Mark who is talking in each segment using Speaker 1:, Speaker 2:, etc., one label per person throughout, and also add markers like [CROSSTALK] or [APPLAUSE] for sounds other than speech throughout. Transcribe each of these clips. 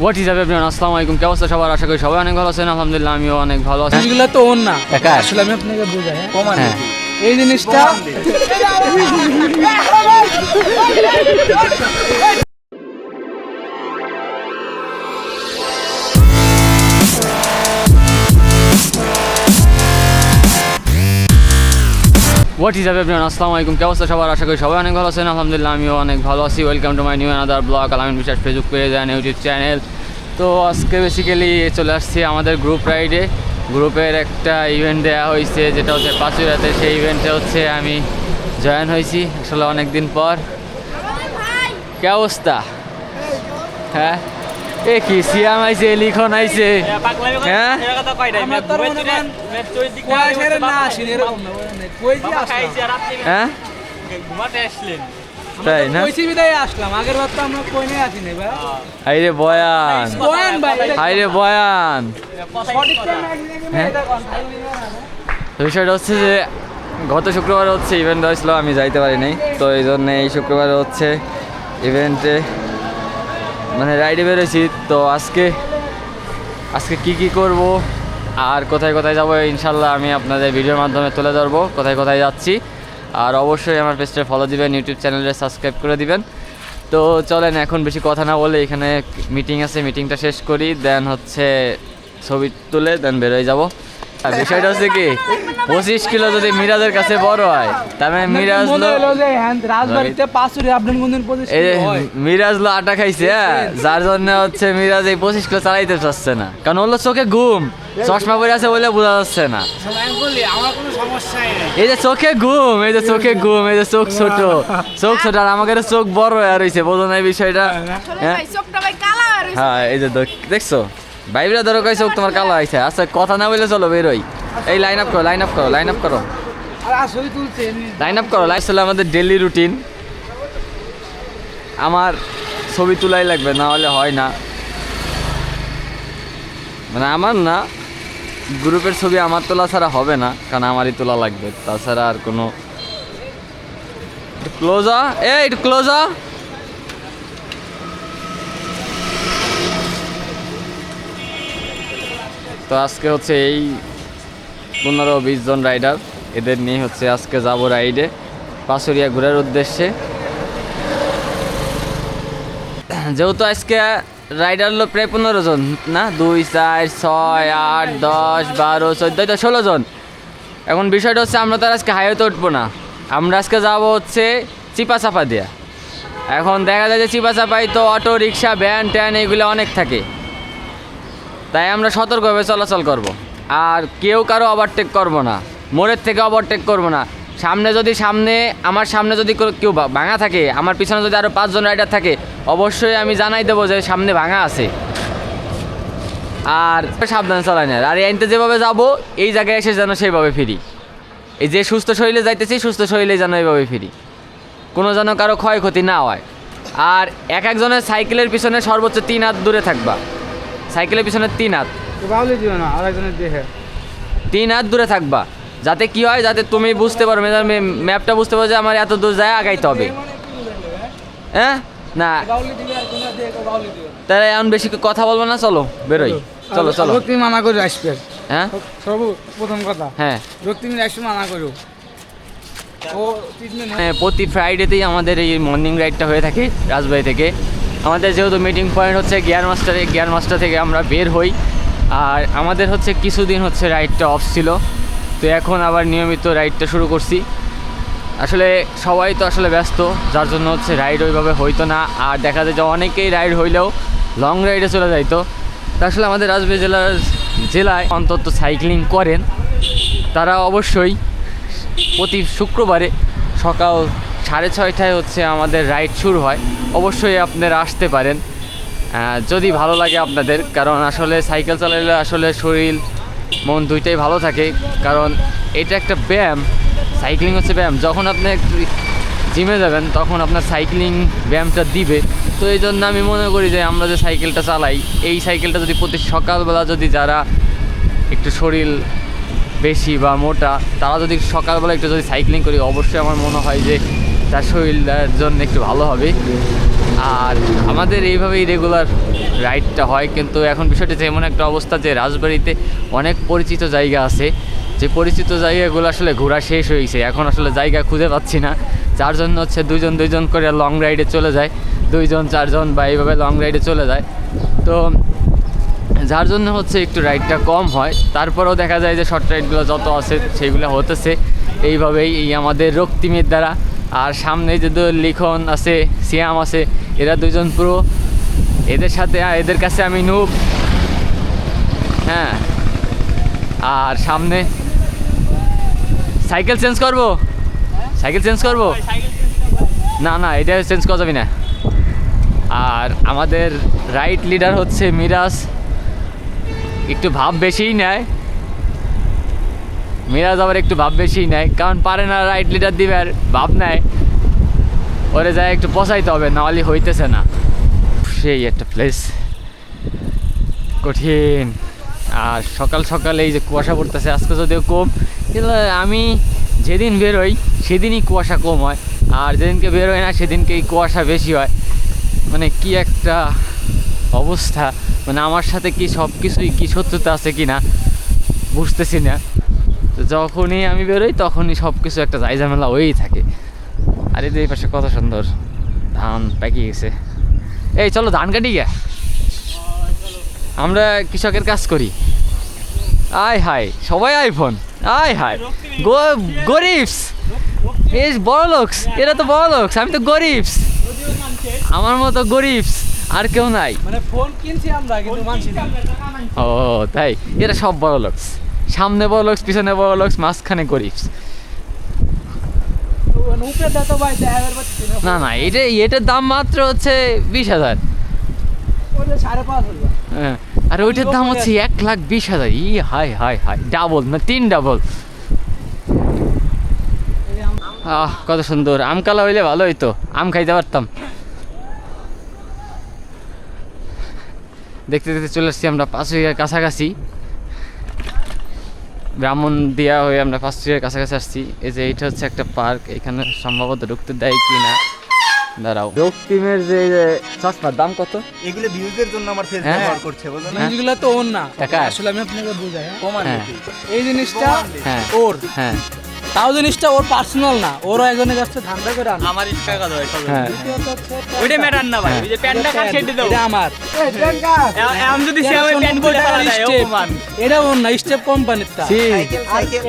Speaker 1: What is আপনার আসসালামু আলাইকুম কেমন আছেন সবার আশা করি সবাই অনেক ভালো আছেন আলহামদুলিল্লাহ আমিও অনেক ভালো আছি
Speaker 2: এগুলো তো ওর না
Speaker 1: একার?
Speaker 2: আসলে আমি আপনাকে বোঝাই কমান
Speaker 1: হ্যাঁ
Speaker 2: এই জিনিসটা
Speaker 1: হোয়াট ইজ এভরিওয়ান আসসালামু আলাইকুম কেমন আছেন সবার আশা করি সবাই অনেক ভালো আছেন আলহামদুলিল্লাহ আমিও অনেক ভালো আছি welcome to my new another blog Alamin Biswas Facebook page and YouTube channel তো আজকে বেসিক্যালি চলে আসছি আমাদের গ্রুপ রাইডে গ্রুপের একটা ইভেন্ট দেওয়া হয়েছে যেটা হচ্ছে পাঁচুরাতে সেই ইভেন্টে হচ্ছে আমি জয়েন হয়েছি আসলে অনেক দিন পর কে অবস্থা? হ্যাঁ? এ কি সিয়াম আইছে লিখন আইছে? হ্যাঁ? হ্যাঁ? তাই না?
Speaker 2: কইছি বিদায় আসলাম আগের বার তো আমরা কই নিয়ে আসি নাই ভাই।
Speaker 1: হাইরে বয়ান।
Speaker 2: বয়ান ভাই
Speaker 1: হ্যাঁ? বিষয়টা হচ্ছে যে গত শুক্রবার হচ্ছে ইভেন্ট হয়েছিল আমি যাইতে পারি নাই তো এই জন্য এই শুক্রবার হচ্ছে ইভেন্টে মানে রাইডে বেরোছি তো আজকে আজকে কি কি করব আর কোথায় কোথায় যাব ইনশাল্লাহ আমি আপনাদের ভিডিওর মাধ্যমে তুলে ধরবো, কোথায় কোথায় যাচ্ছি। আর অবশ্যই আমার পেজটা ফলো দিবেন ইউটিউব চ্যানেলে সাবস্ক্রাইব করে দিবেন। তো চলেন, এখন বেশি কথা না বলে এখানে মিটিং আছে মিটিংটা শেষ করি দেন হচ্ছে ছবি তুলে দেন বেরোয় যাব। বিষয়টা হচ্ছে কি পঁচিশ কিলো যদি মিরাজের কাছে বড় হয় তাহলে মিরাজ
Speaker 2: মনে যে হ্যাঁ হয়?
Speaker 1: মিরাজ লো আটা খাইছে হ্যাঁ যার জন্য হচ্ছে মিরাজ এই পঁচিশ কিলো চালাইতে চাচ্ছে না। কারণ চোখে ঘুম চশমা পরে আছে বলে বোঝা যাচ্ছে না।
Speaker 2: আমার কোনো সমস্যাই নেই।
Speaker 1: এই যে চোখে ঘুম এই যে চোখে ঘুম এই যে চোখ ছোট চোখ ছোট আর আমাকে চোখ বড় হয়ে রয়েছে বোঝো না এই বিষয়টা হ্যাঁ
Speaker 3: ভাই চোখটা ভাই কালা আর
Speaker 1: হ্যাঁ এই যে দেখছ? ভাইবরা ধরো কই তোমার কালো হয়েছে আচ্ছা কথা না বলে চলো বেরোই। এই লাইন আপ করো লাইন আপ করো লাইন আপ করো। লাইন আপ করো লাইন আমাদের ডেলি রুটিন আমার ছবি তোলাই লাগবে না হলে হয় না। মানে আমার না গ্রুপের ছবি আমার তোলা ছাড়া হবে না কারণ আমারই তোলা লাগবে। তাছাড়া আর কোনো ক্লোজা এ একটু ক্লোজ তো আজকে হচ্ছে এই পনেরো বিশ জন রাইডার। এদের নিয়ে হচ্ছে আজকে যাব রাইডে পাশুরিয়া ঘোরার উদ্দেশ্যে। যেহেতু আজকে রাইডার হলো প্রায় পনেরো জন, না? দুই, চার, ছয়, আট, দশ, বারো, চোদ্দ তো ষোলো জন। এখন বিষয়টা হচ্ছে আমরা তো আজকে হাইওয়েতে উঠবো না। আমরা আজকে যাব হচ্ছে চিপা চাপা দিয়া। এখন দেখা যায় যে চিপা চাপাই তো অটো, রিক্সা, ভ্যান, ট্যান, এগুলো অনেক থাকে। তাই আমরা সতর্কভাবে চলাচল করব। আর কেউ কারও ওভারটেক করব না। মোড়ের থেকে ওভারটেক করব না। সামনে যদি সামনে, আমার সামনে যদি কেউ- ভাঙা থাকে, আমার পিছনে যদি আরও পাঁচজন রাইডার থাকে, অবশ্যই আমি জানাই দেবো যে সামনে ভাঙা আছে। আর সাবধান চালাই না আর আইনতে যেভাবে যাব, এই জায়গায় এসে যেন সেইভাবে ফিরি। এই যে সুস্থ শরীরে যাইতেছি, সুস্থ শরীরে যেন এইভাবে ফিরি। কোনো যেন কারও ক্ষয়ক্ষতি না হয়। আর এক একজনের সাইকেলের পিছনে সর্বোচ্চ তিন হাত দূরে থাকবা। সাইকেলের পিছনে তিন হাত।
Speaker 2: বাউলি দিও না আর একজনের
Speaker 1: তিন হাত দূরে থাকবা। যাতে কি হয় যাতে তুমি বুঝতে পারো ম্যাপটা বুঝতে পারো যে আমার এত দূর যায় আগাইতে হবে। হ্যাঁ? না। তাহলে এখন বেশি কথা বলব না চলো বেরোই। চলো চলো
Speaker 2: তুমি মানা করো আসবে।
Speaker 1: হ্যাঁ?
Speaker 2: প্রথম কথা
Speaker 1: হ্যাঁ।
Speaker 2: রক্তিম আসবে মানা করো।
Speaker 1: হ্যাঁ, প্রতি ফ্রাইডেতেই আমাদের এই মর্নিং রাইডটা হয়ে থাকে রাজবাড়ি থেকে। আমাদের যেহেতু মিটিং পয়েন্ট হচ্ছে গিয়ার মাস্টারে গিয়ার মাস্টার থেকে আমরা বের হই। আর আমাদের হচ্ছে কিছুদিন হচ্ছে রাইডটা অফ ছিল। তো এখন আবার নিয়মিত রাইডটা শুরু করছি। আসলে সবাই তো আসলে ব্যস্ত, যার জন্য হচ্ছে রাইড ওইভাবে হইতো না। আর দেখা যায় যে অনেকেই রাইড হইলেও লং রাইডে চলে যাইতো। তা আসলে আমাদের রাজবাড়ি জেলার জেলায় অন্তত সাইক্লিং করেন। তারা অবশ্যই প্রতি শুক্রবারে সকাল সাড়ে ছয়টায় হচ্ছে আমাদের রাইড শুরু হয়। অবশ্যই আপনারা আসতে পারেন। যদি ভালো লাগে আপনাদের, কারণ আসলে সাইকেল চালালে আসলে শরীর, মন দুইটাই ভালো থাকে। কারণ এটা একটা ব্যায়াম, সাইক্লিং হচ্ছে ব্যায়াম। যখন আপনি জিমে যাবেন, তখন আপনার সাইক্লিং ব্যায়ামটা দিবে। তো এই জন্য আমি মনে করি যে আমরা যে সাইকেলটা চালাই, এই সাইকেলটা যদি প্রতি সকালবেলা যদি যারা একটু শরীর বেশি বা মোটা, তারা যদি সকালবেলা একটু যদি সাইক্লিং করি, অবশ্যই আমার মনে হয় যে তার শরীরের জন্য একটু ভালো হবে। আর আমাদের এইভাবেই রেগুলার রাইডটা হয়, কিন্তু এখন বিষয়টা যে এমন একটা অবস্থা যে রাজবাড়িতে অনেক পরিচিত জায়গা আছে। যে পরিচিত জায়গাগুলো আসলে ঘোরা শেষ হয়েছে, এখন আসলে জায়গা খুঁজে পাচ্ছি না। যার জন্য হচ্ছে দুজন দুইজন করে লং রাইডে চলে যায়, দুইজন, চারজন বা এইভাবে লং রাইডে চলে যায়। তো যার জন্য হচ্ছে একটু রাইডটা কম হয়। তারপরেও দেখা যায় যে শর্ট রাইডগুলো যত আছে, সেগুলো হতেছে। এইভাবেই এই আমাদের রক্তিমের দ্বারা আর সামনে যে দু লিখন আছে, সিয়াম আছে, এরা দুজন পুরো এদের সাথে এদের কাছে আমি নুব হ্যাঁ। আর সামনে সাইকেল চেঞ্জ করব? সাইকেল চেঞ্জ করব? না না, এটা চেঞ্জ করা যাবে না। আর আমাদের রাইট লিডার হচ্ছে মিরাজ। একটু ভাব বেশিই নেয়। মিরাজ আবার একটু ভাব বেশিই নেয়, কারণ পারে না রাইট লিডার দিবে আর ভাব নেয়। ওরে যায় একটু পচাইতে হবে, নাহলে হইতেছে না। সেই একটা প্লেস কঠিন। আর সকাল সকালে এই যে কুয়াশা পড়তেছে, আজকে যদিও কম, কিন্তু আমি যেদিন বেরোই সেদিনই কুয়াশা কম হয়। আর যেদিনকে বেরোয় না, সেদিনকেই কুয়াশা বেশি হয়। মানে কি একটা অবস্থা। মানে আমার সাথে কি সব কিছুই কি সত্যতা আছে কি না বুঝতেছি না। তো যখনই আমি বেরোই তখনই সব কিছু একটা যাই ঝামেলা হয়েই থাকে। আর এই যে এই পাশে কত সুন্দর ধান পাকিয়ে গেছে। এই চলো ধান কাটি গে আমরা কৃষকের কাজ করি। আয় হায় সবাই আইফোন। আয় হায় গরিবস। এই বড় লোকস এরা তো বড় লোকস আমি তো গরিবস। আমার মতো গরিবস আর কেউ নাই।
Speaker 2: মানে
Speaker 1: ও তাই? এরা সব বড় লোকস। সামনে বড় লোকস পিছনে বড় লোকস মাঝখানে
Speaker 2: পাচ্ছি না
Speaker 1: না এটা এটার দাম মাত্র হচ্ছে বিশ হাজার।
Speaker 2: পাঁচ
Speaker 1: হ্যাঁ, আর ওইটার দাম হচ্ছে এক লাখ বিশ হাজার। ই হাই হাই হাই ডাবল না তিন ডাবল আহ কত সুন্দর। আম কালা হইলে ভালো হইতো। আম খাইতে পারতাম। দেখতে দেখতে চলে আসছি আমরা পাঁচুইয়ার কাছাকাছি। ব্রাহ্মণ দেওয়া হয়ে আমরা পাঁচুইয়ার কাছাকাছি আসছি এই যে এইটা হচ্ছে একটা পার্ক এখানে সম্ভবত ঢুকতে দেয় কি না দাঁড়াও রক্তিমের যে যে চশমার দাম কত
Speaker 3: এগুলো ভিউজের জন্য আমার ফেস
Speaker 1: হ্যাঁ।
Speaker 3: ব্যবহার করছে বুঝলেন।
Speaker 2: জিনিসগুলো তো ওর না
Speaker 1: টাকা?
Speaker 2: আসলে আমি আপনাকে বুঝাই হ্যাঁ?
Speaker 1: হ্যাঁ।
Speaker 3: নাকি?
Speaker 2: এই জিনিসটা
Speaker 1: হ্যাঁ
Speaker 2: ওর
Speaker 1: হ্যাঁ
Speaker 2: তাও জিনিসটা ওর পার্সোনাল না। ওরও একজনের কাছে ধান্দা করে আনা
Speaker 4: আমার এটা
Speaker 1: হ্যাঁ।
Speaker 4: ওইটা ম্যাটার না ভাই।
Speaker 1: হ্যাঁ।
Speaker 4: ওই যে প্যান্টটা কার সেটা দাও
Speaker 2: এটা আমার।
Speaker 4: আমি যদি সে আমার প্যান্ট বলে অপমান।
Speaker 2: এটা ওর না স্টেপ কোম্পানিরটা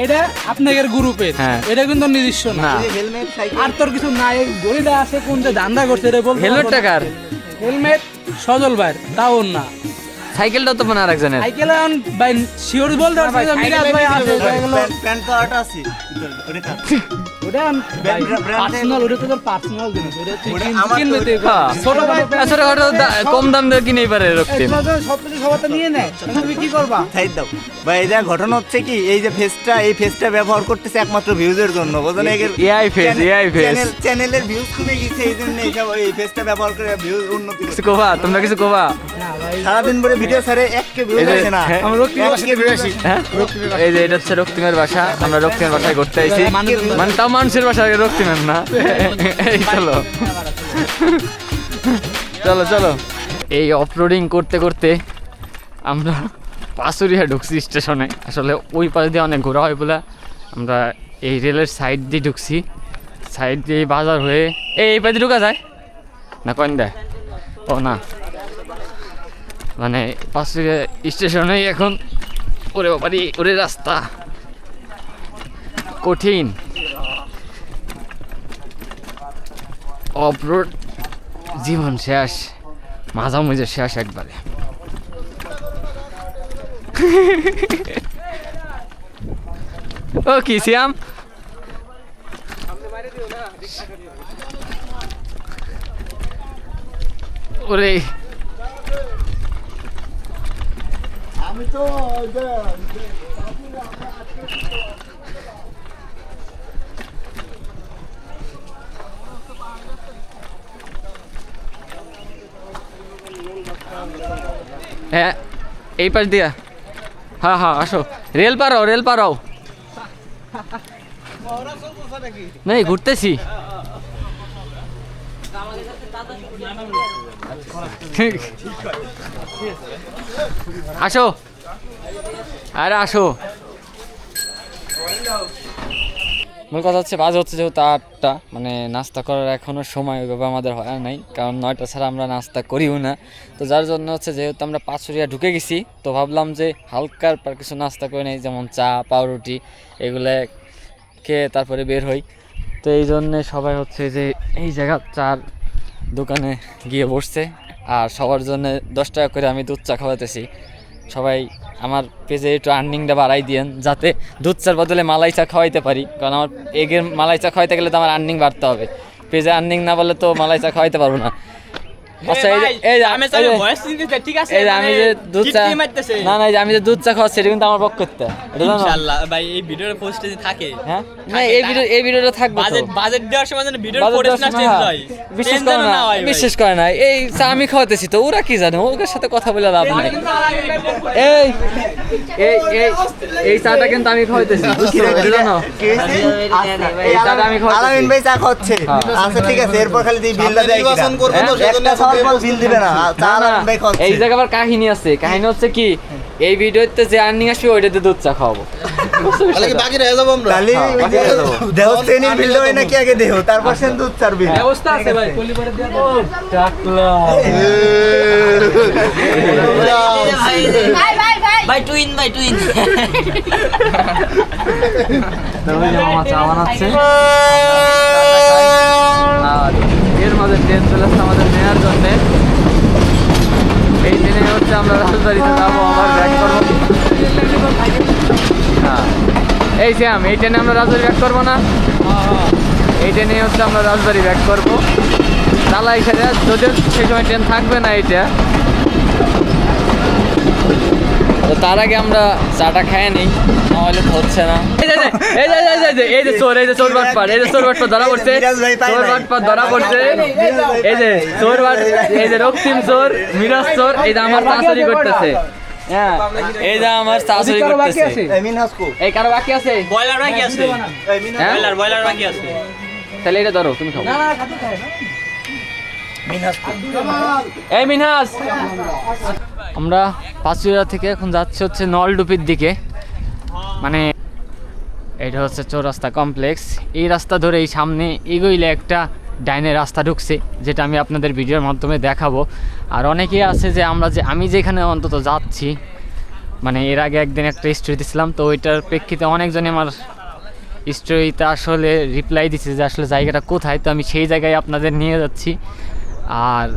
Speaker 2: এটা আপনাদের গ্রুপের।
Speaker 1: হ্যাঁ।
Speaker 2: এটা কিন্তু নিজস্ব না।
Speaker 3: হেলমেট
Speaker 2: আর তোর কিছু নাই এই আছে কোন যে ধান্দা করছে এটা বলতে
Speaker 1: হেলমেট টাকার
Speaker 2: হেলমেট সজল ভাইয়ের তাও না।
Speaker 1: সাইকেলটা তো মানে আরেকজনের।
Speaker 2: সাইকেল এখন ভাই শিওর বল দাও মিরাজ ভাই আছে
Speaker 3: প্যান্ট- প্যান্ট তো আটা আছে। ওটা কার?
Speaker 2: ওটা
Speaker 3: ব্র্যান্ড- ব্র্যান্ডের-
Speaker 2: পার্সোনাল ওটা তো পার্সোনাল জিনিস ওটা তুই
Speaker 3: ওটা
Speaker 2: কিন-
Speaker 3: আমার
Speaker 2: কিনবে
Speaker 3: তো-।
Speaker 2: ছোট ভাই
Speaker 1: আর ছোটখাটো কম দাম দিয়ে কিনেই পারে রক্তিম
Speaker 2: সব কিছু সবার তো নিয়ে নেয় তুমি কি করবা? [LAUGHS]
Speaker 3: সাইড দাও ভাই এটা ঘটনা হচ্ছে কি এই যে ফেসটা এই ফেসটা ব্যবহার করতেছে একমাত্র ভিউজের জন্য বুঝলেন
Speaker 1: AI face, AI face।
Speaker 3: চ্যানেলের ভিউজ কমে গেছে এই জন্য এইসব এই ফেসটা ব্যবহার করে ভিউজ উন্নতি
Speaker 1: কিছু
Speaker 3: করছে
Speaker 1: তোমরা কিছু
Speaker 2: ভাই।
Speaker 3: সারাদিন ধরে ভিডিও ছাড়ে এককে ভিউজ
Speaker 1: এই যে-
Speaker 3: আসে না।
Speaker 1: হ্যাঁ।
Speaker 2: আমরা রক্তিমের বাসায়
Speaker 3: এককে views
Speaker 1: হ্যাঁ? এই যে এটা হচ্ছে রক্তিমের বাসা আমরা রক্তিমের বাসায় ঘুরতে আইছি মানে তাও মানুষের বাসা রক্তিমের না। এই চলো। চলো চলো। এই অফরোডিং করতে করতে আমরা পাশুরিয়া ঢুকছি স্টেশনে। আসলে ওই পাশ দিয়ে অনেক ঘোরা হয় বলে আমরা এই রেলের সাইড দিয়ে ঢুকছি। সাইড দিয়ে বাজার হয়ে এই এই পাশে ঢুকা যায়? না কয়েন দেয় ও, না। মানে পাশুরিয়া স্টেশনেই এখন ওরে বাবারি, ওরে রাস্তা। কঠিন। অফরোড জীবন শেষ মাঝামাঝি শেষ একবারে। ও কি শ্যাম ওরে। হ্যাঁ এই পাশ দিয়া। হ্যাঁ হ্যাঁ আসো। রেল পারাও রেল পারাও নাই, ঘুরতেছি। আসো। আরে, আসো। মূল কথা হচ্ছে বাজে হচ্ছে যেহেতু আটটা মানে নাস্তা করার এখনও সময় ওইভাবে আমাদের হয় নাই, কারণ নয়টা ছাড়া আমরা নাস্তা করিও না। তো যার জন্য হচ্ছে যেহেতু আমরা পাঁচশোরিয়া ঢুকে গেছি, তো ভাবলাম যে হালকার পর কিছু নাস্তা করে নেই, যেমন চা, পাউরুটি, এগুলো খেয়ে তারপরে বের হই। তো এই জন্যে সবাই হচ্ছে যে এই জায়গা চার দোকানে গিয়ে বসছে, আর সবার জন্য দশ টাকা করে আমি দুধ চা খাওয়াতেছি। সবাই আমার পেজে একটু আর্নিংটা বাড়াই দিয়েন, যাতে দুধ চার বদলে মালাই চা খাওয়াইতে পারি। কারণ আমার এগের মালাই চা খাওয়াইতে গেলে তো আমার আর্নিং বাড়তে হবে। পেজে আর্নিং না বলে তো মালাই চা খাওয়াইতে পারব না। আচ্ছা এই যে
Speaker 4: আমি
Speaker 1: এই যে-
Speaker 4: ভয়েস দিতে ঠিক আছে?
Speaker 1: এই যে আমি যে দুধ চা না না আমি যে দুধ চা খাওয়াচ্ছি এটা কিন্তু আমার পক্ষ থেকে
Speaker 4: ইনশাআল্লাহ ভাই এই ভিডিওর পোস্টে যে থাকে
Speaker 1: হ্যাঁ? না এই ভিডিও এই ভিডিওটা থাকবে
Speaker 4: বাজেট বাজেট দেওয়ার সময় যেন ভিডিওর পোস্ট না চেঞ্জ হয়।
Speaker 1: বিশ্বাস করে না বিশ্বাস করে না। এই চা আমি খাওয়াতেছি তো ওরা কি জানে? ওদের সাথে কথা বলে লাভ নাই। এই এই এই এই চাটা কিন্তু আমি
Speaker 3: হয়েছে?
Speaker 1: এই চাটা আমি খাওয়াইতেছি।
Speaker 3: আলামিন ভাই চা খাচ্ছে
Speaker 1: হ্যাঁ।
Speaker 3: আচ্ছা ঠিক আছে এরপর খালি বিলটা
Speaker 2: নির্বাচন? তো,
Speaker 3: খাওয়ার পর বিল দিবে না। ভাই খাচ্ছে
Speaker 1: এই জায়গা আবার কাহিনী আছে। কাহিনী হচ্ছে কি এই ভিডিওতে যে আর্নিং আসবে ওইটাতে দুধ চা খাওয়াবো?
Speaker 2: বাকি রয়ে যাব আমরা?
Speaker 3: তাহলে
Speaker 1: হ্যাঁ, দিয়ে।
Speaker 3: দেহ শ্রেণির বিলটা হয় নাকি আগে দেহ? তারপর সেন দুধ চার বিল।
Speaker 2: ব্যবস্থা আছে ভাই
Speaker 1: টাকলা।
Speaker 5: ভাই ভাই ভাই। ভাই টুইন ভাই টুইন
Speaker 1: তারপরে মামা চা বানাচ্ছে। আর এর মাঝে ট্রেন চলে আসছে আমাদের নেওয়ার জন্যে। এই ট্রেনে হচ্ছে আমরা রাজবাড়িতে যাব, আবার ব্যাক করব। হ্যাঁ। এই শ্যাম, এই ট্রেনে আমরা রাজবাড়ি ব্যাক করব না? এই ট্রেনে হচ্ছে আমরা রাজবাড়ি ব্যাক করব। চালাই খেলে যদিও সেই সময় ট্রেন থাকবে না এইটা। তো তার আগে আমরা চাটা খাই নিই। নাহলে হচ্ছে না। এই যে এই যে এই যে, এই যে এই চোর এই যে চোর বাটপার এই যে চোর বাটপার ধরা পড়ছে চোর। বাটপার ধরা পড়ছে। এই যে চোর বাট এই যে রক্তিম চোর মিরাজ চোর এই যে আমার চাচুরি করতেছে। হ্যাঁ। এই যে আমার চাচুরি করতেছে।
Speaker 3: এই
Speaker 1: কারও বাকি আছে?
Speaker 4: বয়লার বাকি আছে।
Speaker 3: এই মিনহাস
Speaker 4: বয়লার বয়লার বাকি আছে।
Speaker 1: তাহলে এটা ধরো তুমি খাও।
Speaker 3: মিনহাসকো
Speaker 1: এই মিনহাস আমরা পাঁচুরা থেকে এখন যাচ্ছি হচ্ছে নলডুপির দিকে। মানে এটা হচ্ছে চৌরাস্তা কমপ্লেক্স। এই রাস্তা ধরে এই সামনে এগোইলে একটা ডাইনের রাস্তা ঢুকছে, যেটা আমি আপনাদের ভিডিওর মাধ্যমে দেখাবো। আর অনেকেই আছে যে আমরা যে আমি যেখানে অন্তত যাচ্ছি মানে এর আগে একদিন একটা স্টোরি দিছিলাম, তো ওইটার প্রেক্ষিতে অনেকজনই আমার স্টোরিতে আসলে রিপ্লাই দিচ্ছে যে আসলে জায়গাটা কোথায়, তো আমি সেই জায়গায় আপনাদের নিয়ে যাচ্ছি। আর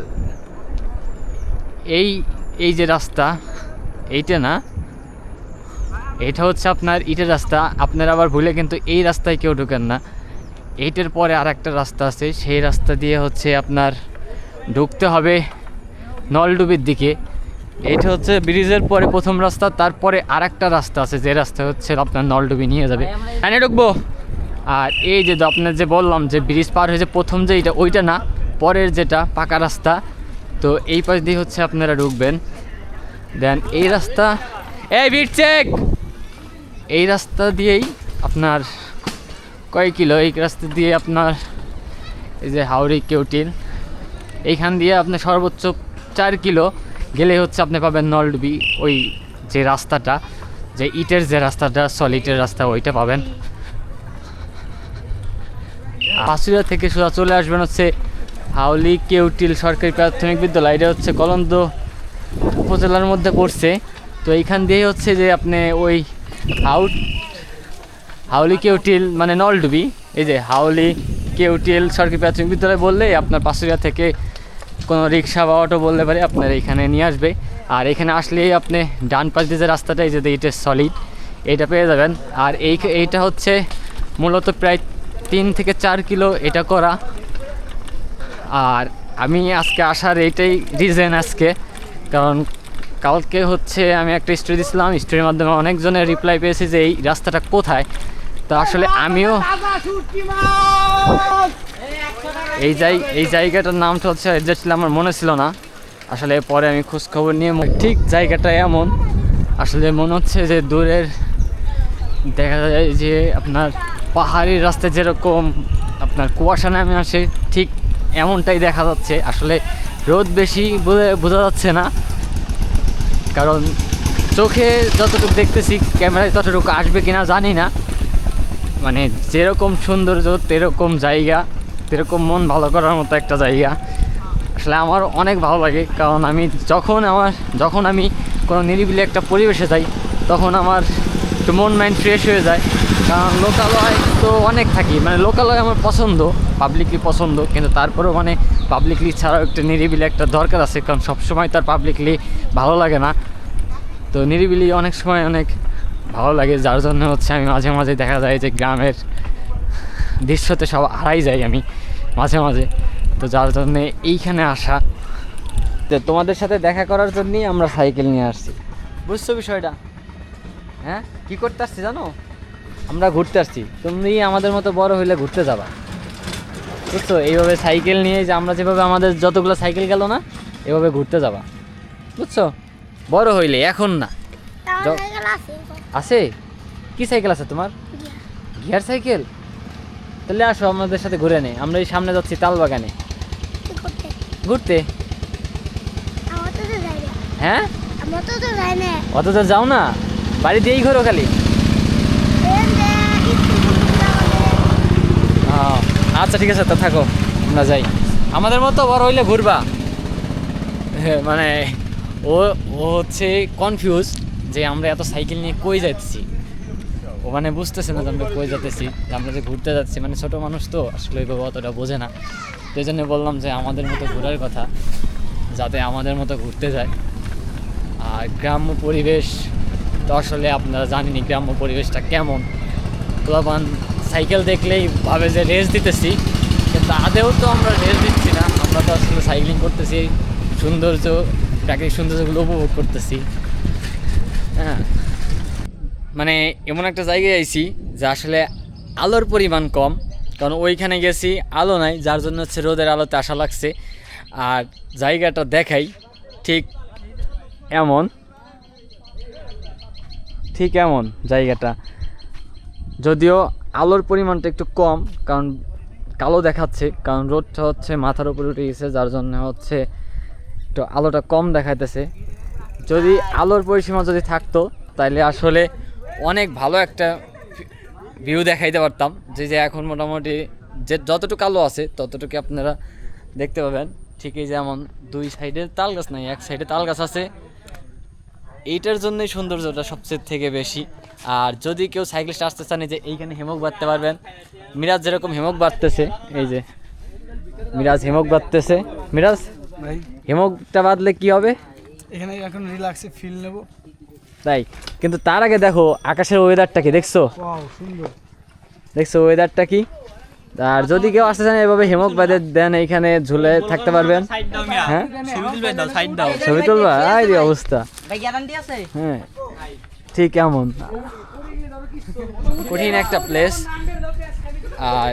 Speaker 1: এই এই যে রাস্তা, এইটা না এটা হচ্ছে আপনার ইটের রাস্তা। আপনারা আবার ভুলে কিন্তু এই রাস্তায় কেউ ঢুকেন না। এইটার পরে আর একটা রাস্তা আছে। সেই রাস্তা দিয়ে হচ্ছে আপনার ঢুকতে হবে নলডুবির দিকে। এইটা হচ্ছে ব্রিজের পরে প্রথম রাস্তা তারপরে আর একটা রাস্তা আছে। যে রাস্তা হচ্ছে আপনার নলডুবি নিয়ে যাবে। এনে ঢুকবো। আর এই যে আপনার যে বললাম যে ব্রিজ পার হয়েছে প্রথম যে এইটা ওইটা না পরের যেটা পাকা রাস্তা। তো এই পাশ দিয়ে হচ্ছে আপনারা ঢুকবেন। দেন এই রাস্তা এই বিট চেক এই রাস্তা দিয়েই আপনার কয় কিলো? এই রাস্তা দিয়ে আপনার এই যে হাওড়ি কেউটিল এইখান দিয়ে আপনি সর্বোচ্চ চার কিলো গেলে হচ্ছে আপনি পাবেন নলডুবি। ওই যে রাস্তাটা, যে ইটের যে রাস্তাটা সলিটের রাস্তা, ওইটা পাবেন। পাঁচুরা থেকে সোজা চলে আসবেন হচ্ছে হাওলি কেউটিল সরকারি প্রাথমিক বিদ্যালয়। এটা হচ্ছে কলন্দ উপজেলার মধ্যে পড়ছে। তো এইখান দিয়ে হচ্ছে যে আপনি ওই আউট হাউলি কেউটিল মানে নলডুবি, এই যে হাউলি কেউটিল সরকারি প্রাথমিক বিদ্যালয় বললেই আপনার পাঁচুরিয়া থেকে কোনো রিক্সা বা অটো বললে পারে আপনার এখানে নিয়ে আসবে। আর এখানে আসলেই আপনি ডান পাশ দিয়ে যে রাস্তাটা, এই যে এটা সলিড এটা পেয়ে যাবেন। আর এই এইটা হচ্ছে মূলত প্রায় তিন থেকে চার কিলো এটা করা। আর আমি আজকে আসার এইটাই রিজন আজকে। কারণ কালকে হচ্ছে আমি একটা স্টোরি দিয়েছিলাম স্টোরির মাধ্যমে অনেকজনের রিপ্লাই পেয়েছি যে এই রাস্তাটা কোথায়? তো আসলে আমিও এই জায় এই জায়গাটার নামটা হচ্ছে এক্স্যাক্টলি আমার মনে ছিল না। আসলে পরে আমি খোঁজ খবর নিয়ে ঠিক জায়গাটা এমন। আসলে মনে হচ্ছে যে দূরের দেখা যায় যে আপনার পাহাড়ি রাস্তায় যেরকম, আপনার কুয়াশা নামে আসে, ঠিক এমনটাই দেখা যাচ্ছে। আসলে রোদ বেশি বোঝা যাচ্ছে না। কারণ চোখে যতটুকু দেখতেছি, ক্যামেরায় ততটুকু আসবে কিনা জানি না। মানে যেরকম সৌন্দর্য, তেরকম জায়গা, তেরকম মন ভালো করার মতো একটা জায়গা। আসলে আমার অনেক ভালো লাগে, কারণ আমি যখন আমার, যখন আমি কোনো নিরিবিলি একটা পরিবেশে যাই, তখন আমার একটু মন মাইন্ড ফ্রেশ হয়ে যায়। কারণ লোকালয় তো অনেক থাকি মানে লোকালয় আমার পছন্দ পাবলিকলি পছন্দ, কিন্তু তারপরেও মানে পাবলিকলি ছাড়াও একটা নিরিবিলি একটা দরকার আছে, কারণ সবসময় তার পাবলিকলি ভালো লাগে না। তো নিরিবিলি অনেক সময় অনেক ভালো লাগে, যার জন্য হচ্ছে আমি মাঝে মাঝে দেখা যায় যে গ্রামের দৃশ্যতে সব হারাই যাই আমি মাঝে মাঝে। তো যার জন্যে এইখানে আসা। তো তোমাদের সাথে দেখা করার জন্যই আমরা সাইকেল নিয়ে আসছি। বুঝছ বিষয়টা? হ্যাঁ? কি করতে আসছি জানো? আমরা ঘুরতে আসছি। তুমি আমাদের মতো বড় হইলে ঘুরতে যাবা। বুঝছ? এইভাবে সাইকেল নিয়ে যে আমরা যেভাবে আমাদের যতগুলো সাইকেল গেল না এভাবে ঘুরতে যাবা। বুঝছ? বড় হইলে এখন না। আছে। কি সাইকেল আছে তোমার? গিয়ার। সাইকেল? তাহলে আসো আমাদের সাথে ঘুরে নে। আমরা এই সামনে যাচ্ছি তালবাগানে। ঘুরতে। হ্যাঁ? অত তো যাও না। বাড়ি দিয়েই ঘোরো খালি আহ, আচ্ছা ঠিক আছে তো থাকো আমরা যাই। আমাদের মতো বড় হইলে ঘুরবা। হ্যাঁ, মানে ও ও হচ্ছে কনফিউজ যে আমরা এত সাইকেল নিয়ে কই যাচ্ছি ও মানে বুঝতেছে না যে আমরা কই যাচ্ছি আমরা যে ঘুরতে যাচ্ছি। মানে ছোট মানুষ তো আসলে ওইভাবে অতটা বোঝে না। এই জন্য বললাম যে আমাদের মতো ঘোরার কথা যাতে আমাদের মতো ঘুরতে যায়। আর গ্রাম্য পরিবেশ তো আসলে আপনারা জানেনই গ্রাম্য পরিবেশটা কেমন। পোলাপান সাইকেল দেখলেই ভাবে যে রেস দিতেছি। কিন্তু আদেও তো আমরা রেস দিচ্ছি না। আমরা তো আসলে সাইক্লিং করতেছি, সৌন্দর্য, প্রাকৃতিক সৌন্দর্যগুলো উপভোগ করতেছি। হ্যাঁ। মানে এমন একটা জায়গায় আইছি যে আসলে আলোর পরিমাণ কম। কারণ ওইখানে গেছি, আলো নাই, যার জন্য হচ্ছে রোদের আলোতে আসা লাগছে। আর জায়গাটা দেখাই, ঠিক এমন ঠিক এমন জায়গাটা। যদিও আলোর পরিমাণটা একটু কম, কারণ কালো দেখাচ্ছে, কারণ রোদটা হচ্ছে মাথার উপরে উঠে গেছে, যার জন্য হচ্ছে একটু আলোটা কম দেখাইতেছে। যদি আলোর পরিসীমা যদি থাকতো তাহলে আসলে অনেক ভালো একটা ভিউ দেখাইতে পারতাম। যে যে এখন মোটামুটি যে যতটুকু আলো আছে, ততটুকু আপনারা দেখতে পাবেন। ঠিকই যেমন দুই সাইডে তাল গাছ নাই, এক সাইডে তাল গাছ আছে। এইটার জন্যই সৌন্দর্যটা সবচেয়ে থেকে বেশি। আর যদি কেউ সাইকেলিস্ট আসতে চান এই যে এইখানে হেমক বাঁধতে পারবেন। মিরাজ যেরকম হেমক বাঁধতেছে এই যে। মিরাজ হেমক বাঁধতেছে। মিরাজ
Speaker 2: ভাই।
Speaker 1: হেমকটা বাঁধলে কি হবে?
Speaker 2: এখানে এখন রিল্যাক্সে ফিল নেব।
Speaker 1: তাই। কিন্তু তার আগে দেখো আকাশের ওয়েদারটা কি দেখছ? দেখছ ওয়েদারটা কি? আর যদি কেউ আসতে চান এভাবে হেমক বাঁধে দেন এইখানে ঝুলে থাকতে পারবেন। হ্যাঁ?
Speaker 4: ছবি তুলবে দাও
Speaker 1: ছবি তুলবা? আই রে অবস্থা।
Speaker 5: ভাই গ্যারান্টি আছে?
Speaker 1: হ্যাঁ। ঠিক এমন কঠিন একটা প্লেস আর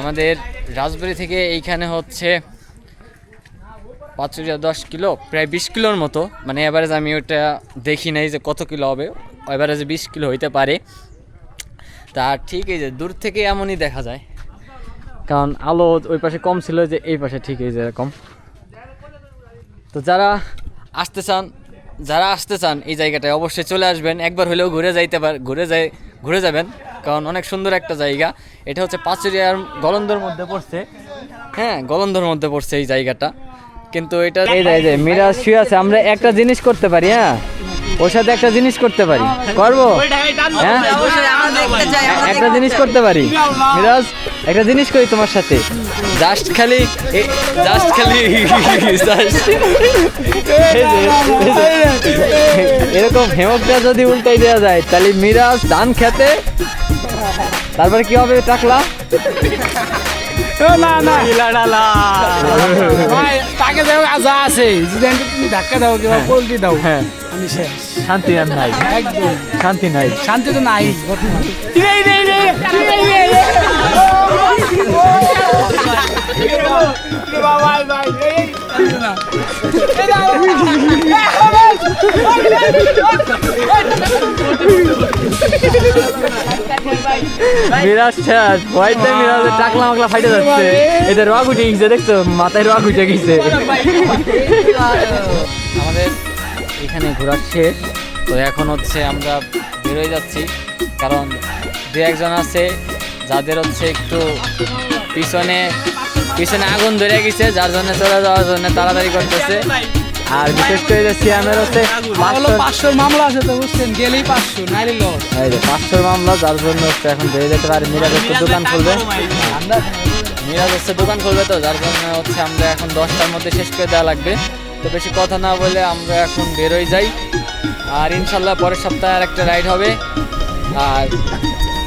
Speaker 1: আমাদের রাজবাড়ি থেকে এইখানে হচ্ছে পাঁচশো দশ কিলো, প্রায় বিশ কিলোর মতো। মানে এভারেজ আমি ওটা দেখি নাই যে কত কিলো হবে। এভারেজ বিশ কিলো হইতে পারে। তা ঠিক এই যে দূর থেকে এমনই দেখা যায়। কারণ আলো ওই পাশে কম ছিল যে এই পাশে ঠিক এই যে এরকম। তো যারা আসতে চান যারা আসতে চান এই জায়গাটায় অবশ্যই চলে আসবেন। একবার হলেও ঘুরে যাইতে পার, ঘুরে যাই, ঘুরে যাবেন, কারণ অনেক সুন্দর একটা জায়গা। এটা হচ্ছে পাঁচুরিয়ার গলন্দর মধ্যে পড়ছে। হ্যাঁ গলন্দর মধ্যে পড়ছে এই জায়গাটা। কিন্তু এটা এই যে মিরাজ শুয়ে আছে, আমরা একটা জিনিস করতে পারি হ্যাঁ? ওর সাথে একটা জিনিস করতে পারি। করব? হ্যাঁ? একটা জিনিস করতে পারি। মিরাজ, একটা জিনিস করি তোমার সাথে। জাস্ট খালি জাস্ট খালি এরকম হেমকটা যদি উল্টাই দেওয়া যায় তাহলে মিরাজ ধান খেতে তারপরে কি হবে টাকলা
Speaker 2: না না তাকে দাও যা আছে যদি আমি তুমি ধাক্কা দাও কিংবা পোল্ট্রি দাও
Speaker 1: হ্যাঁ শান্তি আর নাই
Speaker 2: একদম
Speaker 1: শান্তি নাই
Speaker 2: শান্তি তো নাই
Speaker 1: মিরাজ শেষ ভয়তে মিরাজের টাকলা মাকলা ফাইটে যাচ্ছে। এদের উঠে গেছে দেখছ? মাথায় উঠে গেছে। আমাদের এখানে ঘোরার শেষ। তো এখন হচ্ছে আমরা বেরোয় যাচ্ছি। কারণ দু একজন আছে যাদের হচ্ছে একটু পিছনে পিছনে আগুন ধরে গেছে যার জন্য চলে যাওয়ার জন্য তাড়াতাড়ি করতেছে। আর বিশেষ করে যে সিয়ামের হচ্ছে পাঁচশো-
Speaker 2: পাঁচশোর মামলা আছে তো বুঝছেন? গেলেই পাঁচশো নাইলে লস
Speaker 1: এই যে পাঁচশোর মামলা যার জন্য হচ্ছে এখন বেড়ে যেতে পারে মিরাজ হচ্ছে দোকান খুলবে। মিরাজ হচ্ছে দোকান খুলবে তো যার জন্য হচ্ছে আমরা এখন দশটার মধ্যে শেষ করে দেওয়া লাগবে। তো বেশি কথা না বলে আমরা এখন বেরোই যাই। আর ইনশাল্লাহ পরের সপ্তাহে আর একটা রাইড হবে। আর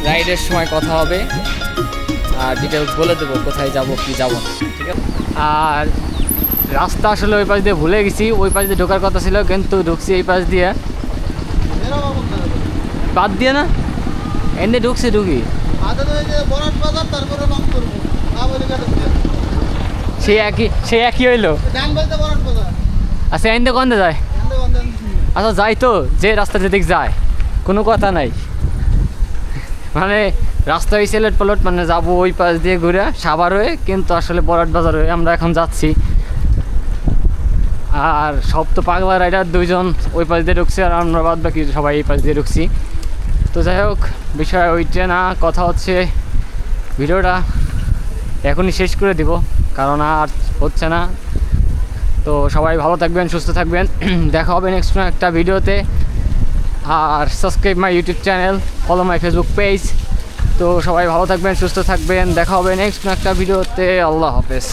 Speaker 1: রাইডের সময় কথা হবে। আর ডিটেলস বলে দেবো কোথায় যাব কি যাব না ঠিক আছে? আর রাস্তা আসলে ওই পাশ দিয়ে ভুলে গেছি, ওই পাশ দিয়ে ঢোকার কথা ছিল, কিন্তু ঢুকছি এই পাশ দিয়ে। বাদ দিয়ে না? এনে ঢুকছে, ঢুকি। সে একই সে একই হইল। আচ্ছা এনে কন্দে যায়? আচ্ছা যাই তো, যে রাস্তা যেদিক যায়, কোনো কথা নাই। মানে রাস্তায় সিলেট পলট মানে যাব ওই পাশ দিয়ে ঘুরে সাবার হয়ে, কিন্তু আসলে বরাট বাজার হয়ে আমরা এখন যাচ্ছি। আর সব তো পাগলা রাইডার দুইজন ওই পাশ দিয়ে ঢুকছে আর আমরা বাদ বাকি সবাই এই পাশ দিয়ে ঢুকছি। তো যাই হোক, বিষয় ওইটা না কথা হচ্ছে ভিডিওটা এখনই শেষ করে দিব, কারণ আর হচ্ছে না। তো সবাই ভালো থাকবেন, সুস্থ থাকবেন। [CLEARS THROAT] দেখা হবে নেক্সট একটা ভিডিওতে। আর subscribe my YouTube channel follow my Facebook page তো সবাই ভালো থাকবেন, সুস্থ থাকবেন। দেখা হবে নেক্সট একটা ভিডিওতে। আল্লাহ হাফেজ।